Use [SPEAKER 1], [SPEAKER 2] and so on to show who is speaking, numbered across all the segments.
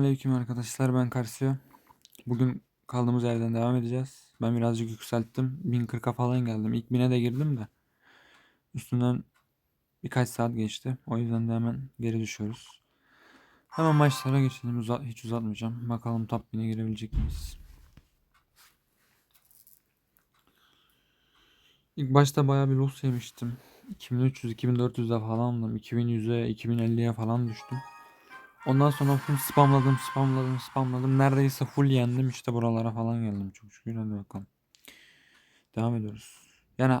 [SPEAKER 1] Aleyküm arkadaşlar ben Karsio. Bugün kaldığımız yerden devam edeceğiz. Ben birazcık yükselttim. 1040'a falan geldim. İlk 1000'e de girdim de. Üstünden birkaç saat geçti. O yüzden de hemen geri düşüyoruz. Hemen maçlara geçelim. Uza- hiç uzatmayacağım. Bakalım top 1000'e girebilecek miyiz? İlk başta bayağı bir loss yemiştim. 2300 2400'e falandım. 2100'e 2050'ye falan düştüm. Ondan sonra full spamladım, spamladım, spamladım. Neredeyse full yendim. İşte buralara falan geldim. Çok şükür. Hadi bakalım. Devam ediyoruz. Yani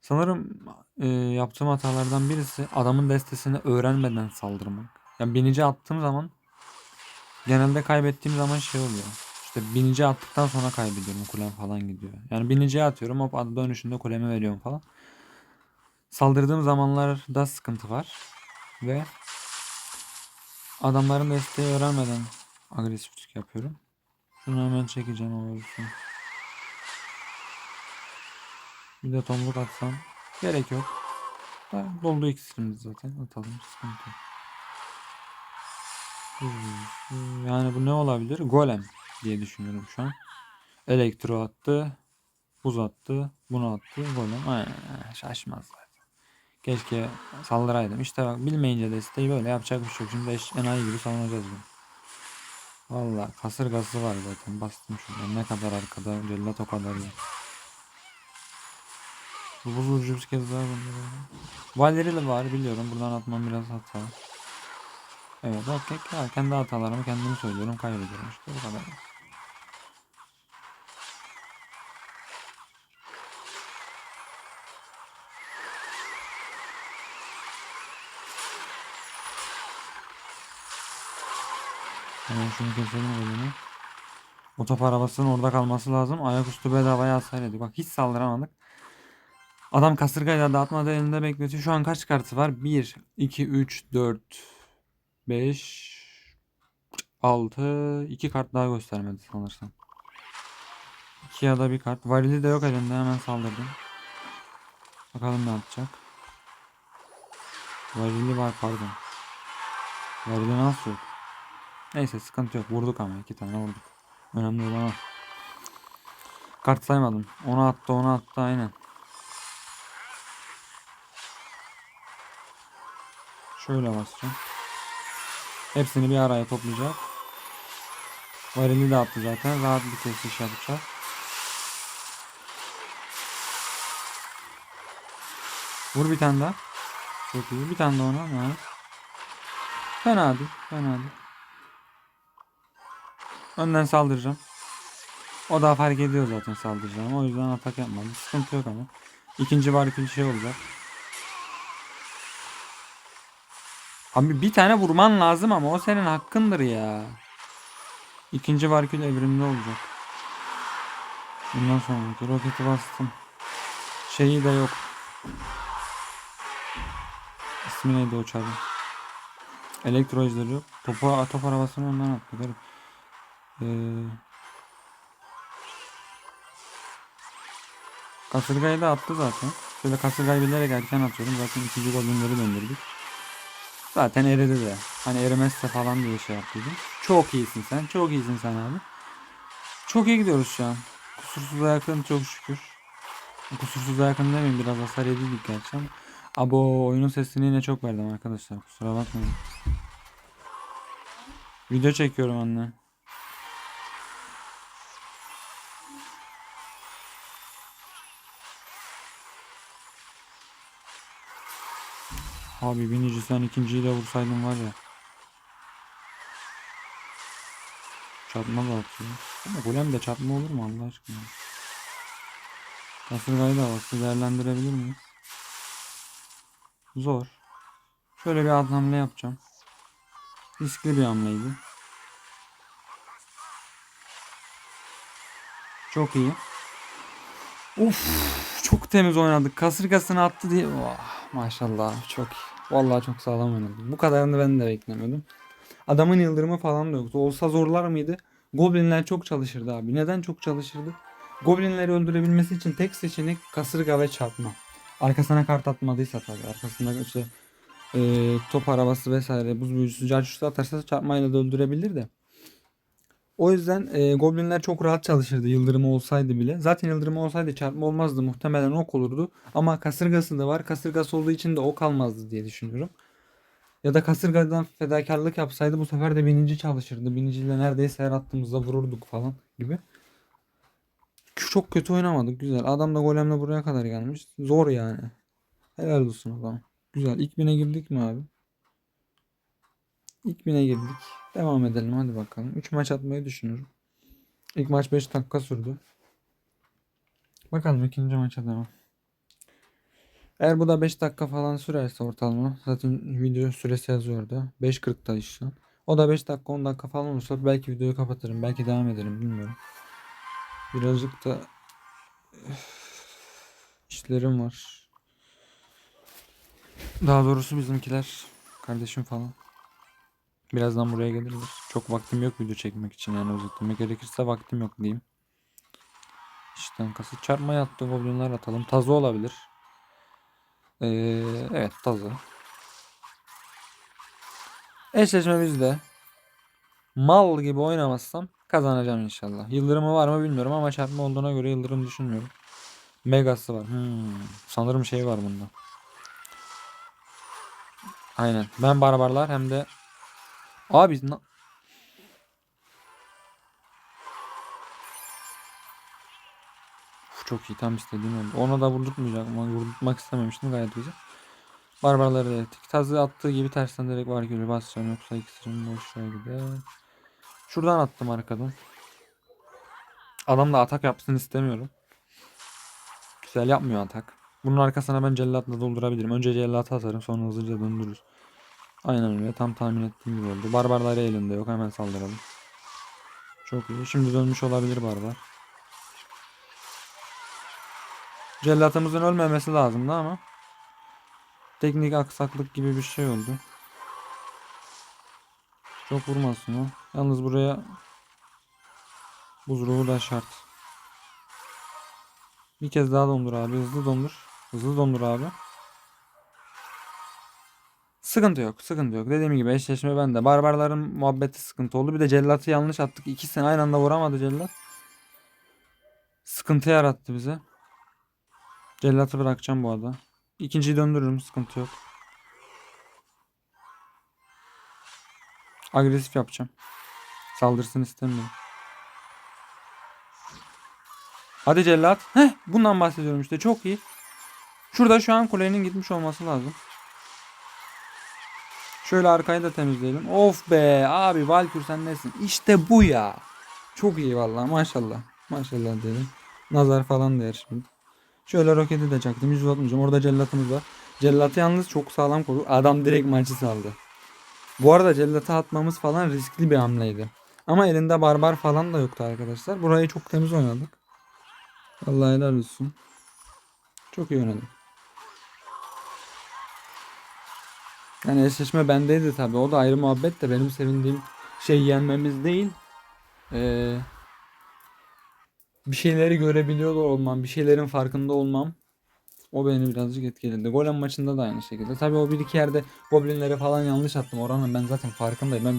[SPEAKER 1] sanırım e, yaptığım hatalardan birisi adamın destesini öğrenmeden saldırmak. Yani binici attığım zaman genelde kaybettiğim zaman şey oluyor. İşte binici attıktan sonra kaybediyorum. Kulem falan gidiyor. Yani biniciye atıyorum. Hop adı dönüşünde kulemi veriyorum falan. Saldırdığım zamanlarda sıkıntı var. Ve Adamların desteği öğrenmeden agresiflik yapıyorum. Şunu hemen çekeceğim o ölsün. Bir de tomruk atsam gerek yok. Ha, doldu iksirimiz zaten atalım sıkıntı Yani bu ne olabilir? Golem diye düşünüyorum şu an. Elektro attı. Buz attı. Bunu attı. Golem. Aynen, şaşmaz zaten. Keşke saldıraydım. İşte bak bilmeyince desteği böyle yapacak bir şey yok. Şimdi eş, enayi gibi savunacağız bunu. Valla kasırgası var zaten. Bastım şuradan. Ne kadar arkada. Cellat o kadar ya. Bu buz bir kez daha gönderiyorum. Valeri var biliyorum. Buradan atmam biraz hata. Evet okey. Kendi hatalarımı kendim söylüyorum. Kaybediyorum işte bu kadar. Hemen şunu keselim önünü. Otop arabasının orada kalması lazım. Ayaküstü bedavaya hasar yedik. Bak hiç saldıramadık. Adam kasırgayla dağıtmadı elinde bekletiyor. Şu an kaç kartı var? 1, 2, 3, 4, 5, 6, 2 kart daha göstermedi sanırsam. 2 ya da bir kart. Varili de yok elinde hemen saldırdım. Bakalım ne yapacak. Varili var pardon. Varili nasıl yok? Neyse sıkıntı yok. Vurduk ama iki tane vurduk. Önemli olan o. Kart saymadım. Onu attı onu attı aynen. Şöyle basacağım. Hepsini bir araya toplayacak. Varili de attı zaten. Rahat bir kesiş yapacak. Vur bir tane daha. Çok iyi. Bir tane daha ona. Ha. Fena değil. Fena değil. Önden saldıracağım. O da fark ediyor zaten saldıracağım. O yüzden atak yapmadım. Sıkıntı yok ama. İkinci varkül şey olacak. Abi bir tane vurman lazım ama o senin hakkındır ya. İkinci varkül evrimli olacak. Bundan sonraki roketi bastım. Şeyi de yok. İsmi neydi o çarın? Elektro yok. Topu, top arabasını ondan attı. Garip. Ee, kasırgayı da attı zaten. Şöyle kasırgayı bilerek erken atıyorum. Zaten ikinci golünleri döndürdük. Zaten eridi de. Hani erimezse falan diye şey yaptıydım. Çok iyisin sen. Çok iyisin sen abi. Çok iyi gidiyoruz şu an. Kusursuza yakın çok şükür. Kusursuza yakın demeyeyim biraz hasar yedik gerçi ama. Abo oyunun sesini yine çok verdim arkadaşlar. Kusura bakmayın. Video çekiyorum anne. Abi binici sen ikinciyi de vursaydın var ya. Çarpma da atıyor. Ama golem de çarpma olur mu Allah aşkına? Kasırgayı da bak değerlendirebilir miyiz? Zor. Şöyle bir alt hamle yapacağım. Riskli bir hamleydi. Çok iyi. Uf, çok temiz oynadık. Kasırgasını attı diye. Oh, maşallah çok. Vallahi çok sağlam oynadım. Bu kadarını ben de beklemiyordum. Adamın yıldırımı falan da yoktu. Olsa zorlar mıydı? Goblinler çok çalışırdı abi. Neden çok çalışırdı? Goblinleri öldürebilmesi için tek seçenek kasırga ve çarpma. Arkasına kart atmadıysa tabii. Arkasında işte e, top arabası vesaire buz büyücüsü carçuşu atarsa çarpmayla da öldürebilir de. O yüzden e, goblinler çok rahat çalışırdı yıldırımı olsaydı bile. Zaten yıldırımı olsaydı çarpma olmazdı. Muhtemelen ok olurdu. Ama kasırgası da var. Kasırgası olduğu için de ok almazdı diye düşünüyorum. Ya da kasırgadan fedakarlık yapsaydı bu sefer de binici çalışırdı. Biniciyle neredeyse her attığımızda vururduk falan gibi. Çok kötü oynamadık. Güzel. Adam da golemle buraya kadar gelmiş. Zor yani. Helal olsun o zaman. Güzel. İlk bine girdik mi abi? İlk bine girdik. Devam edelim hadi bakalım. 3 maç atmayı düşünüyorum. İlk maç 5 dakika sürdü. Bakalım ikinci maça devam. Eğer bu da 5 dakika falan sürerse ortalama zaten video süresi yazıyordu. 5.40'da işte. O da 5 dakika 10 dakika falan olursa belki videoyu kapatırım. Belki devam ederim bilmiyorum. Birazcık da işlerim var. Daha doğrusu bizimkiler kardeşim falan. Birazdan buraya gelirler. Çok vaktim yok video çekmek için yani özetlemek gerekirse vaktim yok diyeyim. İşten kası çarpmaya attı goblinler atalım. Tazı olabilir. Ee, evet tazı. Eşleşme bizde. Mal gibi oynamazsam kazanacağım inşallah. Yıldırımı var mı bilmiyorum ama çarpma olduğuna göre yıldırım düşünmüyorum. Megası var. Hmm, sanırım şey var bunda. Aynen. Ben barbarlar hem de Abi Uf, çok iyi tam istediğim oldu. Ona da vurdurtmayacak ama vurdurtmak istememiştim gayet güzel. Barbarları da ettik. Tazı attığı gibi tersten direkt var gibi basacağım yoksa ikisinin boşluğa gider. Şuradan attım arkadan. Adam da atak yapsın istemiyorum. Güzel yapmıyor atak. Bunun arkasına ben cellatla doldurabilirim. Önce cellatı atarım sonra hızlıca döndürürüz. Aynen öyle. Tam tahmin ettiğim gibi oldu. Barbarlar elinde yok. Hemen saldıralım. Çok iyi. Şimdi dönmüş olabilir barbar. Cellatımızın ölmemesi lazımdı ama teknik aksaklık gibi bir şey oldu. Çok vurmasın o. Yalnız buraya buz ruhu da şart. Bir kez daha dondur abi. Hızlı dondur. Hızlı dondur abi. Sıkıntı yok. Sıkıntı yok. Dediğim gibi eşleşme bende. Barbarların muhabbeti sıkıntı oldu. Bir de cellatı yanlış attık. İkisini aynı anda vuramadı cellat. Sıkıntı yarattı bize. Cellatı bırakacağım bu arada. İkinciyi döndürürüm. Sıkıntı yok. Agresif yapacağım. Saldırsın istemiyorum. Hadi cellat. Heh, bundan bahsediyorum işte. Çok iyi. Şurada şu an kulenin gitmiş olması lazım. Şöyle arkayı da temizleyelim. Of be abi Valkür sen nesin? İşte bu ya. Çok iyi vallahi maşallah. Maşallah dedim. Nazar falan der şimdi. Şöyle roketi de çaktım. 160. Orada cellatımız var. Cellatı yalnız çok sağlam koru. Adam direkt maçı saldı. Bu arada cellatı atmamız falan riskli bir hamleydi. Ama elinde barbar falan da yoktu arkadaşlar. Burayı çok temiz oynadık. Vallahi helal olsun. Çok iyi oynadık. Yani eşleşme bendeydi tabi. O da ayrı muhabbet de benim sevindiğim şey yenmemiz değil. Ee, bir şeyleri görebiliyor olmam, bir şeylerin farkında olmam. O beni birazcık etkiledi. Golem maçında da aynı şekilde. Tabi o bir iki yerde goblinleri falan yanlış attım. Oranın ben zaten farkındayım. Ben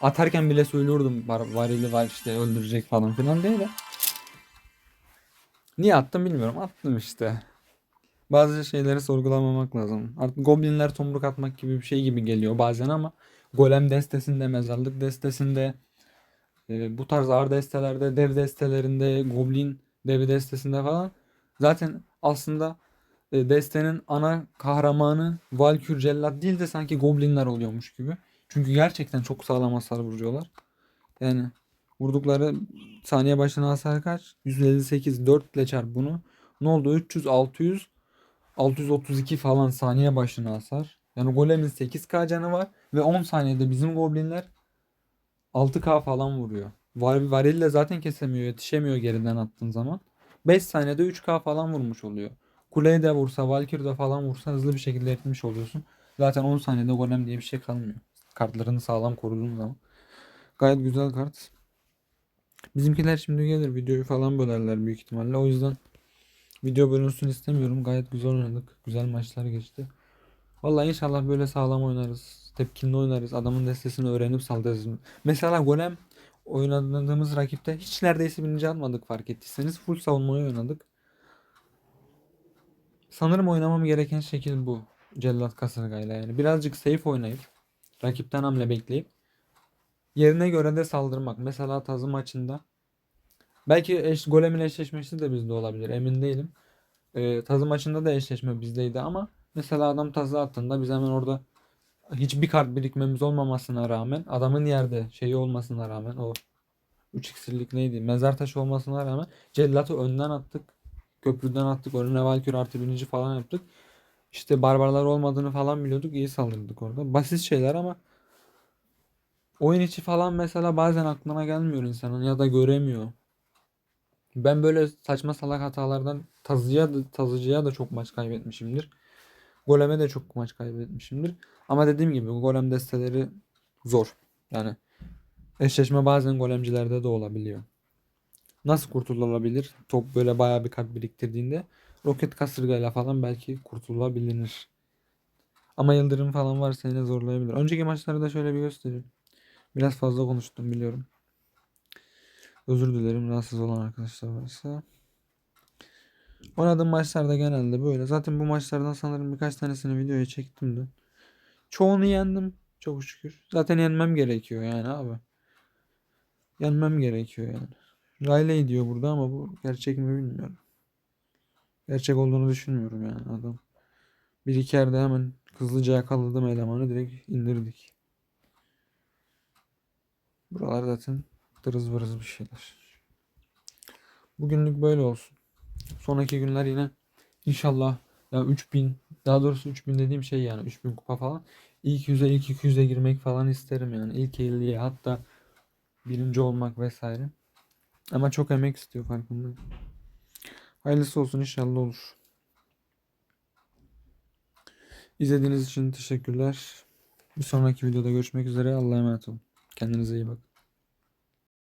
[SPEAKER 1] atarken bile söylüyordum var, varili var işte öldürecek falan filan diye de. Niye attım bilmiyorum. Attım işte. Bazı şeyleri sorgulamamak lazım. Artık goblinler tomruk atmak gibi bir şey gibi geliyor bazen ama golem destesinde, mezarlık destesinde, e, bu tarz ağır destelerde, dev destelerinde, goblin devi destesinde falan zaten aslında e, destenin ana kahramanı Valkür Cellat değil de sanki goblinler oluyormuş gibi. Çünkü gerçekten çok sağlam hasar vuruyorlar. Yani vurdukları saniye başına hasar kaç? 158 4 ile çarp bunu. Ne oldu? 300 600 632 falan saniye başına hasar. Yani golemin 8k canı var ve 10 saniyede bizim goblinler 6k falan vuruyor. Var varille zaten kesemiyor, yetişemiyor geriden attığın zaman. 5 saniyede 3k falan vurmuş oluyor. Kuleye de vursa, Valkyrie de falan vursa hızlı bir şekilde etmiş oluyorsun. Zaten 10 saniyede golem diye bir şey kalmıyor. Kartlarını sağlam koruduğun zaman. Gayet güzel kart. Bizimkiler şimdi gelir videoyu falan bölerler büyük ihtimalle. O yüzden Video bölünsün istemiyorum. Gayet güzel oynadık. Güzel maçlar geçti. Vallahi inşallah böyle sağlam oynarız. Tepkinli oynarız. Adamın destesini öğrenip saldırırız. Mesela Golem oynadığımız rakipte hiç neredeyse birinci almadık fark ettiyseniz. Full savunmayı oynadık. Sanırım oynamam gereken şekil bu. Cellat kasırgayla yani. Birazcık safe oynayıp rakipten hamle bekleyip yerine göre de saldırmak. Mesela Tazı maçında belki eş, golemin eşleşmesi de bizde olabilir. Emin değilim. Ee, Tazı maçında da eşleşme bizdeydi ama mesela adam Tazı attığında biz hemen orada hiçbir kart birikmemiz olmamasına rağmen adamın yerde şeyi olmasına rağmen o 3 iksirlik neydi? Mezar taşı olmasına rağmen Cellat'ı önden attık. Köprüden attık. Önüne Valkür artı birinci falan yaptık. İşte barbarlar olmadığını falan biliyorduk. iyi saldırdık orada. Basit şeyler ama oyun içi falan mesela bazen aklına gelmiyor insanın ya da göremiyor. Ben böyle saçma salak hatalardan tazıya da, tazıcıya da çok maç kaybetmişimdir. Goleme de çok maç kaybetmişimdir. Ama dediğim gibi golem desteleri zor. Yani eşleşme bazen golemcilerde de olabiliyor. Nasıl kurtulabilir? Top böyle bayağı bir kart biriktirdiğinde roket kasırgayla falan belki kurtulabilir. Ama yıldırım falan varsa yine zorlayabilir. Önceki maçları da şöyle bir göstereyim. Biraz fazla konuştum biliyorum. Özür dilerim rahatsız olan arkadaşlar varsa. Oynadığım maçlarda genelde böyle. Zaten bu maçlardan sanırım birkaç tanesini videoya çektim de. Çoğunu yendim. Çok şükür. Zaten yenmem gerekiyor yani abi. Yenmem gerekiyor yani. Riley diyor burada ama bu gerçek mi bilmiyorum. Gerçek olduğunu düşünmüyorum yani adam. Bir iki yerde hemen hızlıca yakaladım elemanı direkt indirdik. Buralar zaten dırız vırız bir şeyler. Bugünlük böyle olsun. Sonraki günler yine inşallah ya 3000 daha doğrusu 3000 dediğim şey yani 3000 kupa falan. İlk 100'e ilk 200'e girmek falan isterim yani. İlk 50'ye hatta birinci olmak vesaire. Ama çok emek istiyor farkındayım. Hayırlısı olsun inşallah olur. İzlediğiniz için teşekkürler. Bir sonraki videoda görüşmek üzere. Allah'a emanet olun. Kendinize iyi bakın.